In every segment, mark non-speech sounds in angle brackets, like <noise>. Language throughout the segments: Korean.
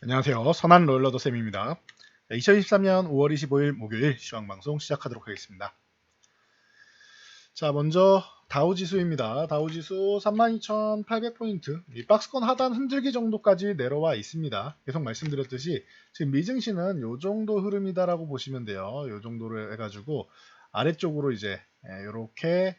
안녕하세요. 선한 롤러더 쌤입니다. 2023년 5월 25일 목요일 시황 방송 시작하도록 하겠습니다. 자, 먼저 다우 지수입니다. 다우 지수 32,800포인트. 이 박스권 하단 흔들기 정도까지 내려와 있습니다. 계속 말씀드렸듯이 지금 미증시는 요 정도 흐름이다라고 보시면 돼요. 요 정도를 해가지고 아래쪽으로 이제 이렇게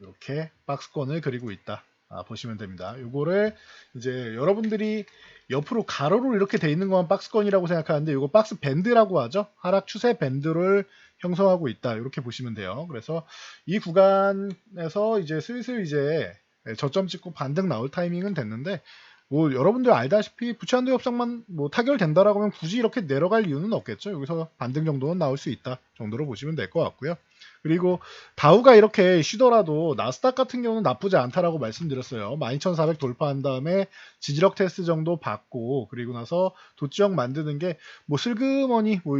이렇게 박스권을 그리고 있다. 아, 보시면 됩니다. 요거를 이제 여러분들이 옆으로 가로로 이렇게 돼 있는 건 박스권이라고 생각하는데 이거 박스 밴드라고 하죠. 하락 추세 밴드를 형성하고 있다. 이렇게 보시면 돼요. 그래서 이 구간에서 이제 슬슬 이제 저점 찍고 반등 나올 타이밍은 됐는데 뭐 여러분들 알다시피 부채한도 협상만 뭐 타결된다라고 하면 굳이 이렇게 내려갈 이유는 없겠죠. 여기서 반등 정도는 나올 수 있다 정도로 보시면 될 것 같고요. 그리고 다우가 이렇게 쉬더라도 나스닥 같은 경우는 나쁘지 않다라고 말씀드렸어요. 12,400 돌파한 다음에 지지력 테스트 정도 받고 그리고 나서 도지역 만드는 게 뭐 슬그머니 뭐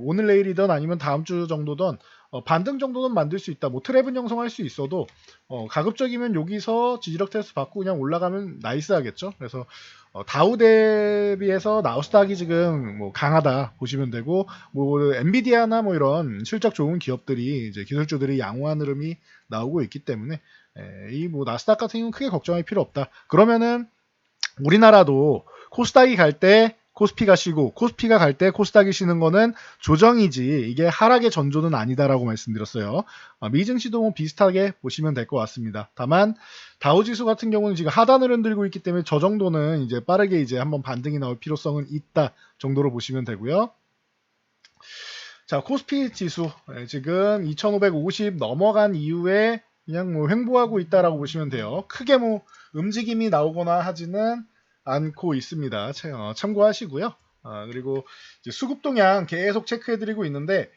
오늘 내일이든 아니면 다음 주 정도든 어, 반등 정도는 만들 수 있다. 뭐 트랩은 형성할 수 있어도 어, 가급적이면 여기서 지지력 테스트 받고 그냥 올라가면 나이스하겠죠. 그래서 어, 다우 대비해서 나우스닥이 지금 뭐 강하다 보시면 되고 뭐 엔비디아나 뭐 이런 실적 좋은 기업들이 이제 기술주들이 양호한 흐름이 나오고 있기 때문에 이 뭐 나스닥 같은 경우는 크게 걱정할 필요 없다. 그러면은 우리나라도 코스닥이 갈 때 코스피가 쉬고 코스피가 갈 때 코스닥이 쉬는 거는 조정이지 이게 하락의 전조는 아니다라고 말씀드렸어요. 아, 미증시도 뭐 비슷하게 보시면 될 것 같습니다. 다만 다우지수 같은 경우는 지금 하단을 흔들고 있기 때문에 저 정도는 이제 빠르게 이제 한번 반등이 나올 필요성은 있다 정도로 보시면 되고요. 자 코스피 지수 예, 지금 2550 넘어간 이후에 그냥 뭐 횡보하고 있다라고 보시면 돼요. 크게 뭐 움직임이 나오거나 하지는 않고 있습니다. 어, 참고하시고요. 아, 그리고 수급 동향 계속 체크해드리고 있는데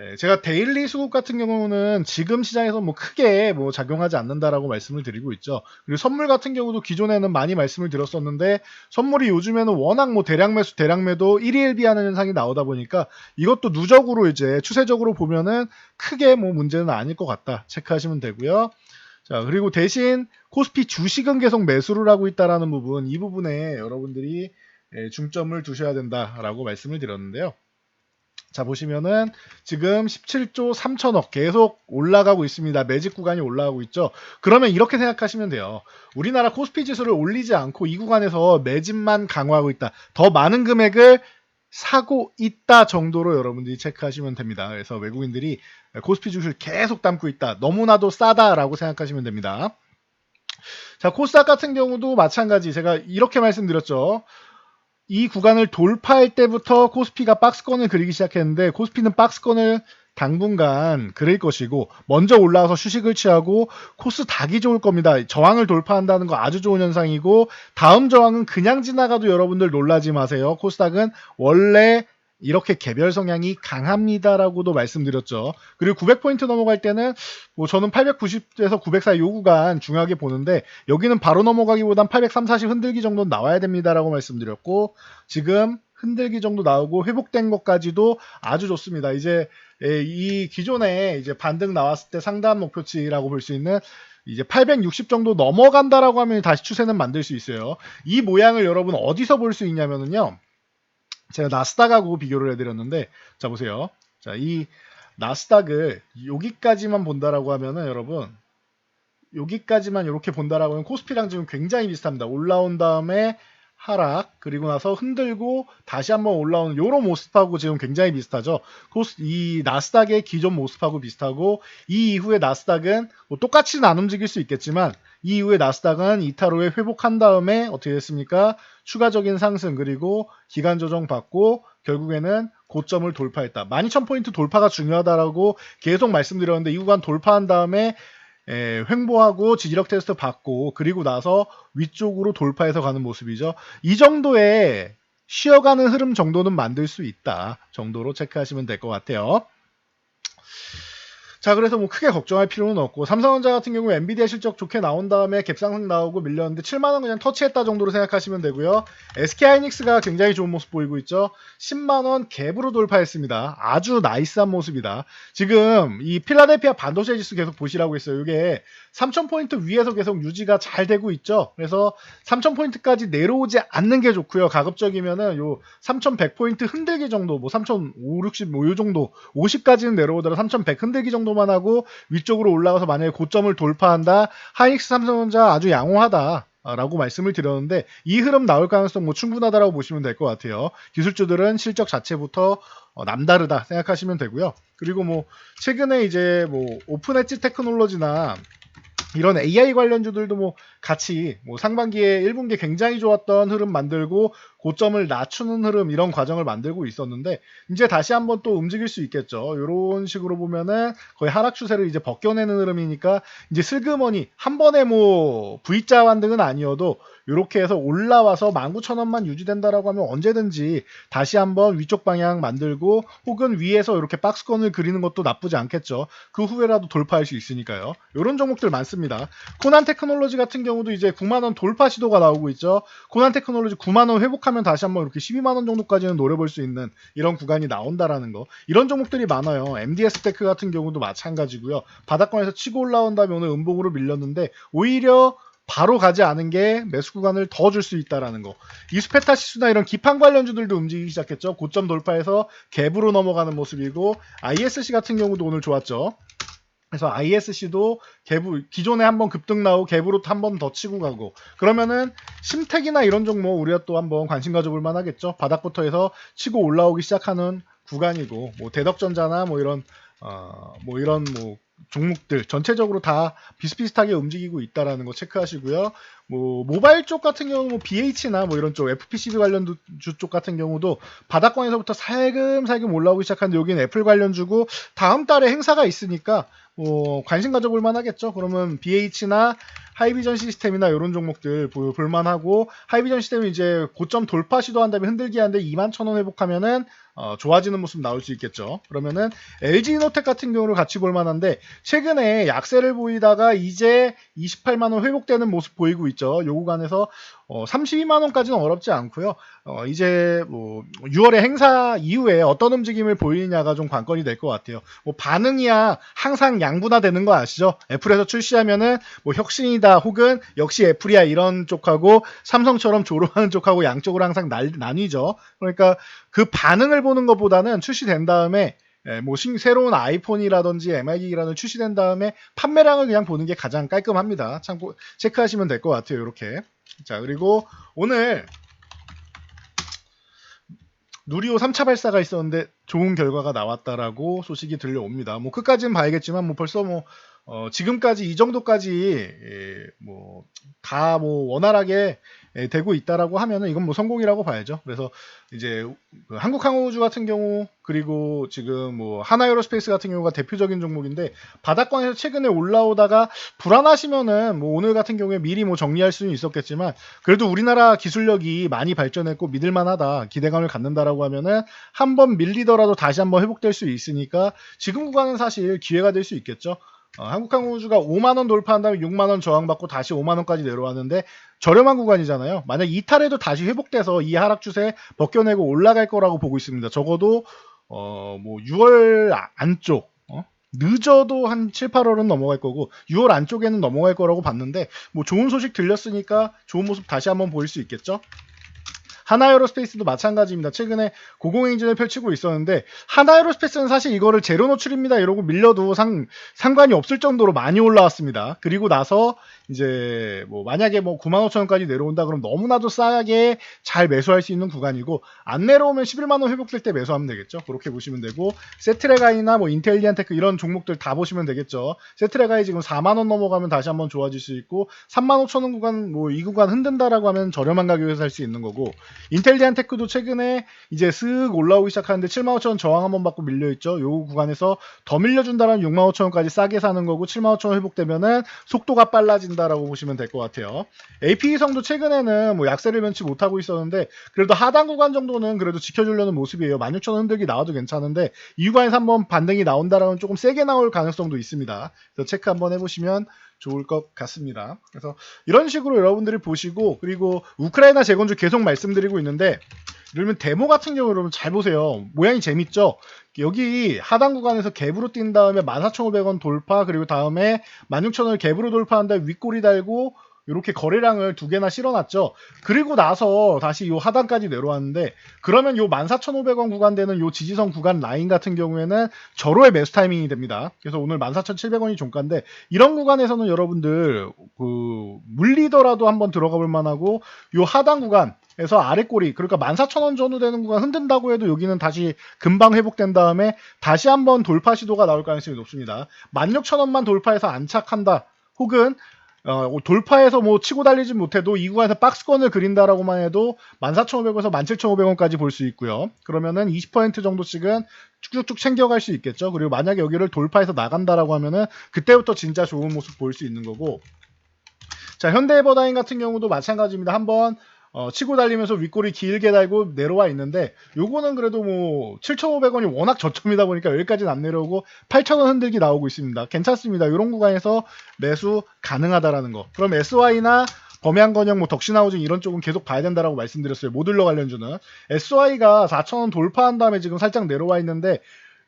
예, 제가 데일리 수급 같은 경우는 지금 시장에서 뭐 크게 뭐 작용하지 않는다라고 말씀을 드리고 있죠. 그리고 선물 같은 경우도 기존에는 많이 말씀을 드렸었는데 선물이 요즘에는 워낙 뭐 대량 매수, 대량 매도 1일1비 하는 현상이 나오다 보니까 이것도 누적으로 이제 추세적으로 보면은 크게 뭐 문제는 아닐 것 같다. 체크하시면 되고요. 자, 그리고 대신 코스피 주식은 계속 매수를 하고 있다라는 부분, 이 부분에 여러분들이 예, 중점을 두셔야 된다라고 말씀을 드렸는데요. 자, 보시면은 지금 17조 3천억 계속 올라가고 있습니다. 매직 구간이 올라가고 있죠. 그러면 이렇게 생각하시면 돼요. 우리나라 코스피 지수를 올리지 않고 이 구간에서 매집만 강화하고 있다. 더 많은 금액을 사고 있다 정도로 여러분들이 체크하시면 됩니다. 그래서 외국인들이 코스피 주식을 계속 담고 있다. 너무나도 싸다라고 생각하시면 됩니다. 자, 코스닥 같은 경우도 마찬가지. 제가 이렇게 말씀드렸죠. 이 구간을 돌파할 때부터 코스피가 박스권을 그리기 시작했는데 코스피는 박스권을 당분간 그릴 것이고 먼저 올라와서 휴식을 취하고 코스 닭이 좋을 겁니다. 저항을 돌파한다는 거 아주 좋은 현상이고 다음 저항은 그냥 지나가도 여러분들 놀라지 마세요. 코스닥은 원래 이렇게 개별 성향이 강합니다라고도 말씀드렸죠. 그리고 900포인트 넘어갈 때는 뭐 저는 890에서 900 사이 요 구간 중요하게 보는데 여기는 바로 넘어가기보단 803, 40 흔들기 정도 나와야 됩니다라고 말씀드렸고 지금 흔들기 정도 나오고 회복된 것까지도 아주 좋습니다. 이제 이 기존에 이제 반등 나왔을 때 상단 목표치라고 볼 수 있는 이제 860 정도 넘어간다라고 하면 다시 추세는 만들 수 있어요. 이 모양을 여러분 어디서 볼 수 있냐면은요. 제가 나스닥하고 비교를 해드렸는데 자 보세요. 자 이 나스닥을 여기까지만 본다라고 하면은 여러분 여기까지만 이렇게 본다라고 하면 코스피랑 지금 굉장히 비슷합니다. 올라온 다음에 하락 그리고 나서 흔들고 다시 한번 올라오는 이런 모습하고 지금 굉장히 비슷하죠. 이 나스닥의 기존 모습하고 비슷하고 이 이후에 나스닥은 뭐 똑같이는 안 움직일 수 있겠지만 이 이후에 나스닥은 이탈 후에 회복한 다음에 어떻게 됐습니까? 추가적인 상승 그리고 기간 조정 받고 결국에는 고점을 돌파했다. 12,000포인트 돌파가 중요하다라고 계속 말씀드렸는데 이 구간 돌파한 다음에 에, 횡보하고 지지력 테스트 받고 그리고 나서 위쪽으로 돌파해서 가는 모습이죠. 이 정도의 쉬어가는 흐름 정도는 만들 수 있다 정도로 체크하시면 될 것 같아요. 자, 그래서 뭐 크게 걱정할 필요는 없고 삼성전자 같은 경우 엔비디아 실적 좋게 나온 다음에 갭상승 나오고 밀렸는데 7만 원 그냥 터치했다 정도로 생각하시면 되고요. SK하이닉스가 굉장히 좋은 모습 보이고 있죠. 10만 원 갭으로 돌파했습니다. 아주 나이스한 모습이다. 지금 이 필라델피아 반도체 지수 계속 보시라고 했어요. 이게 3,000포인트 위에서 계속 유지가 잘 되고 있죠. 그래서 3,000포인트까지 내려오지 않는 게 좋고요. 가급적이면은 요 3,100 포인트 흔들기 정도, 뭐 3,560, 60, 뭐요 정도, 50까지는 내려오더라 3,100 흔들기 정도 만 하고 위쪽으로 올라가서 만약에 고점을 돌파한다. 하이닉스 삼성전자 아주 양호하다. 라고 말씀을 드렸는데 이 흐름 나올 가능성 뭐 충분하다라고 보시면 될 것 같아요. 기술주들은 실적 자체부터 어, 남다르다 생각하시면 되고요. 그리고 뭐 최근에 이제 뭐 오픈 엣지 테크놀로지나 이런 AI 관련주들도 뭐 같이 뭐 상반기에 1분기 굉장히 좋았던 흐름 만들고 고점을 낮추는 흐름 이런 과정을 만들고 있었는데 이제 다시 한번 또 움직일 수 있겠죠. 이런 식으로 보면은 거의 하락 추세를 이제 벗겨내는 흐름이니까 이제 슬그머니 한 번에 뭐 V자 반등은 아니어도 이렇게 해서 올라와서 19,000원만 유지된다라고 하면 언제든지 다시 한번 위쪽 방향 만들고 혹은 위에서 이렇게 박스권을 그리는 것도 나쁘지 않겠죠. 그 후에라도 돌파할 수 있으니까요. 이런 종목들 많습니다. 코난 테크놀로지 같은 경우도 이제 9만원 돌파 시도가 나오고 있죠. 코난 테크놀로지 9만원 회복하면 다시 한번 이렇게 12만원 정도까지는 노려볼 수 있는 이런 구간이 나온다라는 거. 이런 종목들이 많아요. MDS 테크 같은 경우도 마찬가지고요. 바닥권에서 치고 올라온 다음에 오늘 음봉으로 밀렸는데 오히려 바로 가지 않은 게 매수 구간을 더 줄 수 있다라는 거. 이수페타 시수나 이런 기판 관련주들도 움직이기 시작했죠. 고점 돌파해서 갭으로 넘어가는 모습이고 ISC 같은 경우도 오늘 좋았죠. 그래서 ISC도 갭 기존에 한번 급등 나오고 갭으로 한 번 더 치고 가고 그러면은 심택이나 이런 종목 우리가 또 한번 관심 가져볼 만하겠죠. 바닥부터 해서 치고 올라오기 시작하는 구간이고 뭐 대덕전자나 뭐 이런 어뭐 이런 뭐 종목들 전체적으로 다 비슷비슷하게 움직이고 있다라는 거 체크하시고요. 뭐 모바일 쪽 같은 경우 뭐 BH나 뭐 이런 쪽 FPCD 관련 주 쪽 같은 경우도 바닥권에서부터 살금살금 올라오기 시작하는데 여기는 애플 관련 주고 다음 달에 행사가 있으니까 뭐 관심 가져볼 만하겠죠. 그러면 BH나 하이비전 시스템이나 이런 종목들 볼- 볼만하고 하이비전 시스템이 이제 고점 돌파 시도한 다음에 흔들기 하는데 2만 천 원 회복하면은 어, 좋아지는 모습 나올 수 있겠죠. 그러면은 LG 이노텍 같은 경우를 같이 볼 만한데 최근에 약세를 보이다가 이제 28만 원 회복되는 모습 보이고 있죠. 요 구간에서 어, 32만 원까지는 어렵지 않고요. 어, 이제 뭐 6월에 행사 이후에 어떤 움직임을 보이느냐가 좀 관건이 될 것 같아요. 뭐 반응이야 항상 양분화되는 거 아시죠? 애플에서 출시하면은 뭐 혁신이다 혹은 역시 애플이야 이런 쪽하고 삼성처럼 조롱하는 쪽하고 양쪽으로 항상 날, 나뉘죠. 그러니까 그 반응을 보는 것보다는 출시된 다음에 예, 뭐 신- 새로운 아이폰이라든지 MI기라는 출시된 다음에 판매량을 그냥 보는 게 가장 깔끔합니다. 참고 체크하시면 될 것 같아요. 이렇게. 자 그리고 오늘 누리호 3차 발사가 있었는데 좋은 결과가 나왔다라고 소식이 들려옵니다. 뭐 끝까지는 봐야겠지만 뭐 벌써 뭐 어, 지금까지 이 정도까지 뭐다 뭐 원활하게 예, 되고 있다라고 하면은 이건 뭐 성공이라고 봐야죠. 그래서 이제 그 한국항우주 같은 경우 그리고 지금 뭐 하나에어로스페이스 같은 경우가 대표적인 종목인데 바닥권에서 최근에 올라오다가 불안하시면은 뭐 오늘 같은 경우에 미리 뭐 정리할 수는 있었겠지만 그래도 우리나라 기술력이 많이 발전했고 믿을만하다 기대감을 갖는다라고 하면은 한번 밀리더라도 다시 한번 회복될 수 있으니까 지금 구간은 사실 기회가 될 수 있겠죠. 어, 한국항우주가 5만 원 돌파한 다음에 6만 원 저항받고 다시 5만 원까지 내려왔는데 저렴한 구간이잖아요. 만약 이탈해도 다시 회복돼서 이 하락 추세 벗겨내고 올라갈 거라고 보고 있습니다. 적어도 어 뭐 6월 아- 안쪽 어? 늦어도 한 7, 8월은 넘어갈 거고 6월 안쪽에는 넘어갈 거라고 봤는데 뭐 좋은 소식 들렸으니까 좋은 모습 다시 한번 보일 수 있겠죠. 하나에어로스페이스도 마찬가지입니다. 최근에 고공행진을 펼치고 있었는데 하나에어로스페이스는 사실 이거를 제로 노출입니다 이러고 밀려도 상, 상관이 없을 정도로 많이 올라왔습니다. 그리고 나서 이제 뭐 만약에 뭐 9만 5천 원까지 내려온다 그럼 너무나도 싸게 잘 매수할 수 있는 구간이고 안 내려오면 11만 원 회복될 때 매수하면 되겠죠. 그렇게 보시면 되고 세트레가이나 뭐 인텔리안 테크 이런 종목들 다 보시면 되겠죠. 세트레가이 지금 4만 원 넘어가면 다시 한번 좋아질 수 있고 3만 5천 원 구간 뭐 이 구간 흔든다라고 하면 저렴한 가격에서 살 수 있는 거고 인텔리안 테크도 최근에 이제 쓱 올라오기 시작하는데 75,000원 저항 한번 받고 밀려있죠. 요 구간에서 더 밀려준다면 65,000원까지 싸게 사는 거고 75,000원 회복되면은 속도가 빨라진다라고 보시면 될 것 같아요. AP성도 최근에는 뭐 약세를 면치 못하고 있었는데 그래도 하단 구간 정도는 그래도 지켜주려는 모습이에요. 16,000원 흔들기 나와도 괜찮은데 이 구간에서 한번 반등이 나온다라면 조금 세게 나올 가능성도 있습니다. 그래서 체크 한번 해보시면 좋을 것 같습니다. 그래서 이런 식으로 여러분들이 보시고 그리고 우크라이나 재건주 계속 말씀드리고 있는데 이러면 데모 같은 경우 여러분 잘 보세요. 모양이 재밌죠? 여기 하단 구간에서 갭으로 뛴 다음에 14,500원 돌파 그리고 다음에 16,000원을 갭으로 돌파한 다음에 윗꼬리 달고 이렇게 거래량을 두 개나 실어놨죠. 그리고 나서 다시 요 하단까지 내려왔는데 그러면 요 14,500원 구간 되는 요 지지선 구간 라인 같은 경우에는 절호의 매수 타이밍이 됩니다. 그래서 오늘 14,700원이 종가인데 이런 구간에서는 여러분들 그 물리더라도 한번 들어가 볼 만하고 요 하단 구간 에서 아래 꼬리 그러니까 14,000원 정도 되는 구간 흔든다고 해도 여기는 다시 금방 회복된 다음에 다시 한번 돌파 시도가 나올 가능성이 높습니다. 16,000원만 돌파해서 안착한다. 혹은 어, 돌파해서 뭐 치고 달리진 못해도 이 구간에서 박스권을 그린다라고만 해도 14,500원에서 17,500원까지 볼 수 있고요. 그러면은 20% 정도씩은 쭉쭉쭉 챙겨갈 수 있겠죠. 그리고 만약에 여기를 돌파해서 나간다라고 하면은 그때부터 진짜 좋은 모습 보일 수 있는 거고. 자, 현대에버다인 같은 경우도 마찬가지입니다. 한번 어, 치고 달리면서 윗골이 길게 달고 내려와 있는데 요거는 그래도 뭐 7,500원이 워낙 저점이다 보니까 여기까지는 안 내려오고 8,000원 흔들기 나오고 있습니다. 괜찮습니다. 이런 구간에서 매수 가능하다라는 거. 그럼 SY나 범양건영, 뭐 덕신하우징 이런 쪽은 계속 봐야 된다라고 말씀드렸어요. 모듈러 관련주는 SY가 4,000원 돌파한 다음에 지금 살짝 내려와 있는데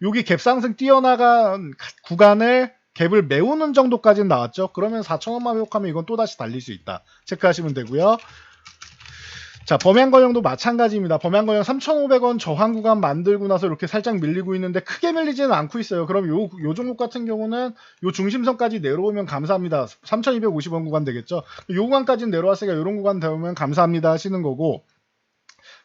여기 갭 상승 뛰어나간 구간을 갭을 메우는 정도까지는 나왔죠. 그러면 4,000원만 회복하면 이건 또다시 달릴 수 있다. 체크하시면 되고요. 자, 범양건영도 마찬가지입니다. 범양건영 3,500원 저항 구간 만들고 나서 이렇게 살짝 밀리고 있는데 크게 밀리지는 않고 있어요. 그럼 요, 요 종목 같은 경우는 요 중심선까지 내려오면 감사합니다. 3,250원 구간 되겠죠. 요 구간까지는 내려왔으니까 이런 구간 되면 감사합니다 하시는 거고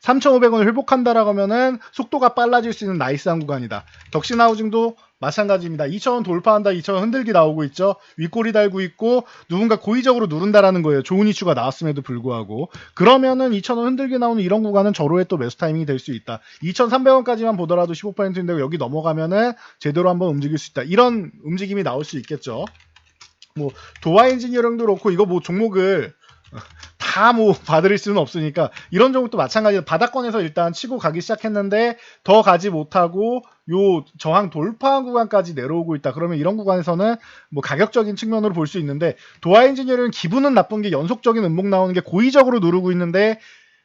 3,500원을 회복한다라고 하면은 속도가 빨라질 수 있는 나이스한 구간이다. 덕신하우징도 마찬가지입니다. 2,000원 돌파한다, 2,000원 흔들기 나오고 있죠. 윗꼬리 달고 있고 누군가 고의적으로 누른다라는 거예요. 좋은 이슈가 나왔음에도 불구하고 그러면은 2,000원 흔들기 나오는 이런 구간은 저로의 또 매수 타이밍이 될 수 있다. 2,300원까지만 보더라도 15%인데 여기 넘어가면은 제대로 한번 움직일 수 있다. 이런 움직임이 나올 수 있겠죠. 뭐 도화 엔지니어링도 그렇고 이거 뭐 종목을 다뭐 <laughs> 봐드릴 수는 없으니까 이런 종목도 마찬가지로 바닥권에서 일단 치고 가기 시작했는데 더 가지 못하고 요 저항 돌파 구간까지 내려오고 있다. 그러면 이런 구간에서는 뭐 가격적인 측면으로 볼 수 있는데 도화 엔지니어링 기분은 나쁜 게 연속적인 음목 나오는 게 고의적으로 누르고 있는데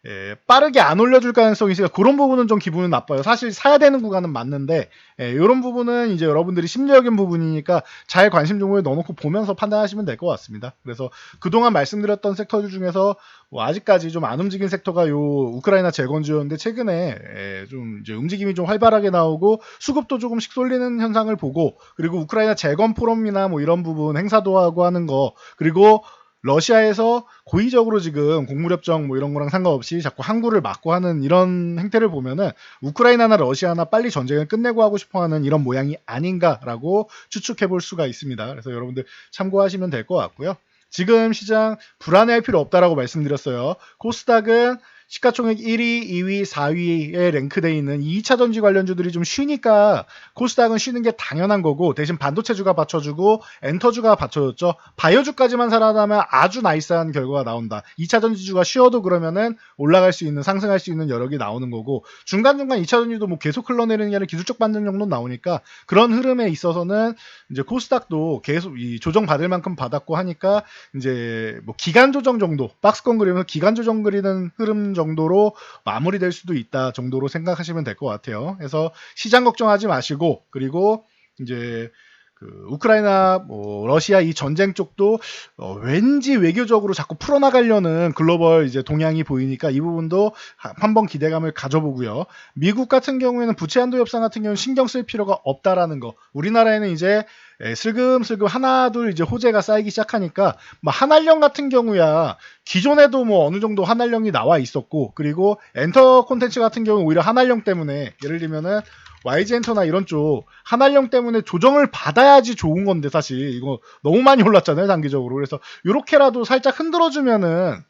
예, 빠르게 안 올려줄 가능성이 있으니까 그런 부분은 좀 기분은 나빠요. 사실 사야 되는 구간은 맞는데 예, 이런 부분은 이제 여러분들이 심리적인 부분이니까 잘 관심 종목에 넣어놓고 보면서 판단하시면 될 것 같습니다. 그래서 그동안 말씀드렸던 섹터들 중에서 뭐 아직까지 좀 안 움직인 섹터가 요 우크라이나 재건주였는데 최근에 예, 좀 이제 움직임이 좀 활발하게 나오고 수급도 조금씩 쏠리는 현상을 보고 그리고 우크라이나 재건 포럼이나 뭐 이런 부분 행사도 하고 하는 거 그리고 러시아에서 고의적으로 지금 곡물협정 뭐 이런 거랑 상관없이 자꾸 항구를 막고 하는 이런 행태를 보면은 우크라이나나 러시아나 빨리 전쟁을 끝내고 하고 싶어 하는 이런 모양이 아닌가라고 추측해 볼 수가 있습니다. 그래서 여러분들 참고하시면 될 것 같고요. 지금 시장 불안해할 필요 없다라고 말씀드렸어요. 코스닥은 시가총액 1위, 2위, 4위에 랭크되어 있는 2차 전지 관련주들이 좀 쉬니까 코스닥은 쉬는 게 당연한 거고 대신 반도체주가 받쳐주고 엔터주가 받쳐줬죠. 바이오주까지만 살아남으면 아주 나이스한 결과가 나온다. 2차 전지주가 쉬어도 그러면은 올라갈 수 있는 상승할 수 있는 여력이 나오는 거고 중간중간 2차 전지도 뭐 계속 흘러내리는 게 아니라 기술적 반등 정도 나오니까 그런 흐름에 있어서는 이제 코스닥도 계속 이 조정 받을 만큼 받았고 하니까 이제 뭐 기간 조정 정도 박스권 그리면서 기간 조정 그리는 흐름 정도로 마무리될 수도 있다 정도로 생각하시면 될 것 같아요. 그래서 시장 걱정하지 마시고 그리고 이제 그 우크라이나 뭐 러시아 이 전쟁 쪽도 어, 왠지 외교적으로 자꾸 풀어나가려는 글로벌 이제 동향이 보이니까 이 부분도 한번 기대감을 가져보고요. 미국 같은 경우에는 부채 한도 협상 같은 경우는 신경 쓸 필요가 없다라는 거. 우리나라에는 이제 예, 슬금슬금 하나 둘 이제 호재가 쌓이기 시작하니까 뭐 한알령 같은 경우야 기존에도 뭐 어느 정도 한알령이 나와 있었고 그리고 엔터 콘텐츠 같은 경우 는 오히려 한알령 때문에 예를 들면은 YG 엔터나 이런 쪽 한알령 때문에 조정을 받아야지 좋은 건데 사실 이거 너무 많이 올랐잖아요 단기적으로. 그래서 이렇게라도 살짝 흔들어주면은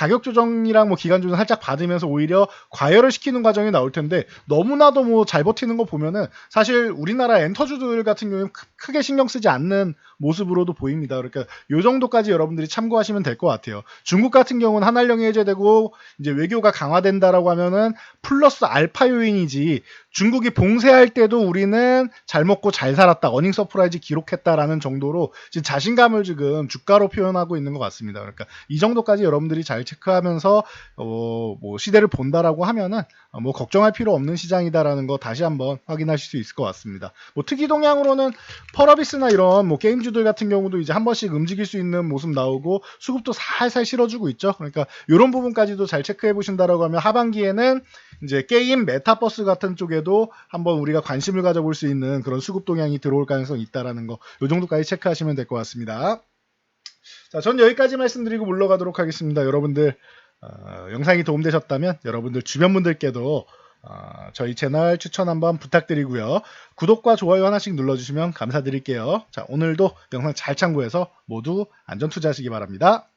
가격 조정이랑 뭐 기간 조정 살짝 받으면서 오히려 과열을 시키는 과정이 나올 텐데 너무나도 뭐 잘 버티는 거 보면은 사실 우리나라 엔터주들 같은 경우는 크- 크게 신경 쓰지 않는 모습으로도 보입니다. 그러니까 요 정도까지 여러분들이 참고하시면 될 것 같아요. 중국 같은 경우는 한알령이 해제되고 이제 외교가 강화된다라고 하면은 플러스 알파 요인이지 중국이 봉쇄할 때도 우리는 잘 먹고 잘 살았다 어닝 서프라이즈 기록했다라는 정도로 지금 자신감을 지금 주가로 표현하고 있는 것 같습니다. 그러니까 이 정도까지 여러분들이 잘 체크하면서 어, 뭐 시대를 본다라고 하면은 어, 뭐 걱정할 필요 없는 시장이다라는 거 다시 한번 확인하실 수 있을 것 같습니다. 뭐 특이 동향으로는 펄어비스나 이런 뭐 게임주들 같은 경우도 이제 한 번씩 움직일 수 있는 모습 나오고 수급도 살살 실어주고 있죠. 그러니까 이런 부분까지도 잘 체크해 보신다라고 하면 하반기에는 이제 게임 메타버스 같은 쪽에도 한번 우리가 관심을 가져볼 수 있는 그런 수급 동향이 들어올 가능성이 있다라는 거, 요 정도까지 체크하시면 될 것 같습니다. 자, 전 여기까지 말씀드리고 물러가도록 하겠습니다. 여러분들 어, 영상이 도움되셨다면 여러분들 주변 분들께도 어, 저희 채널 추천 한번 부탁드리고요. 구독과 좋아요 하나씩 눌러주시면 감사드릴게요. 자, 오늘도 영상 잘 참고해서 모두 안전 투자하시기 바랍니다.